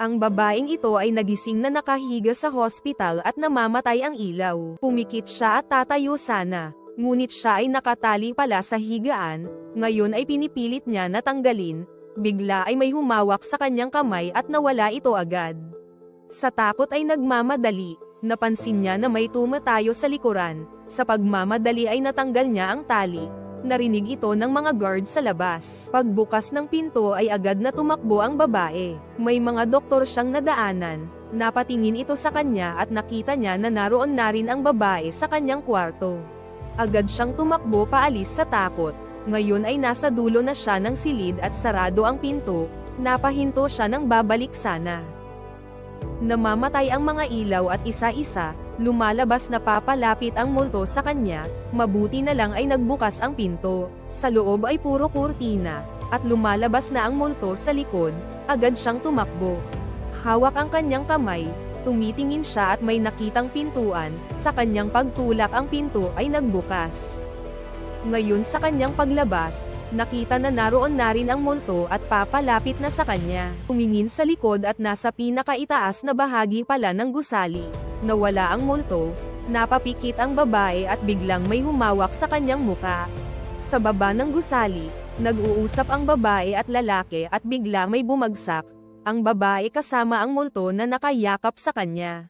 Ang babaeng ito ay nagising na nakahiga sa hospital at namamatay ang ilaw. Pumikit siya at tatayo sana. Ngunit siya ay nakatali pala sa higaan, ngayon ay pinipilit niya na tanggalin. Bigla ay may humawak sa kanyang kamay at nawala ito agad. Sa takot ay nagmamadali, napansin niya na may tumatayo sa likuran, sa pagmamadali ay natanggal niya ang tali. Narinig ito ng mga guard sa labas. Pagbukas ng pinto ay agad na tumakbo ang babae. May mga doktor siyang nadaanan. Napatingin ito sa kanya at nakita niya na naroon na rin ang babae sa kanyang kwarto. Agad siyang tumakbo paalis sa takot. Ngayon ay nasa dulo na siya ng silid at sarado ang pinto, napahinto siya ng babalik sana. Namamatay ang mga ilaw at isa-isa, lumalabas na papalapit ang multo sa kanya, mabuti na lang ay nagbukas ang pinto. Sa loob ay puro kurtina, at lumalabas na ang multo sa likod, agad siyang tumakbo. Hawak ang kanyang kamay, tumitingin siya at may nakitang pintuan, sa kanyang pagtulak ang pinto ay nagbukas. Ngayon sa kanyang paglabas, nakita na naroon na rin ang multo at papalapit na sa kanya. Tumingin sa likod at nasa pinakaitaas na bahagi pala ng gusali. Nawala ang multo, napapikit ang babae at biglang may humawak sa kanyang muka. Sa baba ng gusali, nag-uusap ang babae at lalaki at bigla may bumagsak. Ang babae kasama ang multo na nakayakap sa kanya.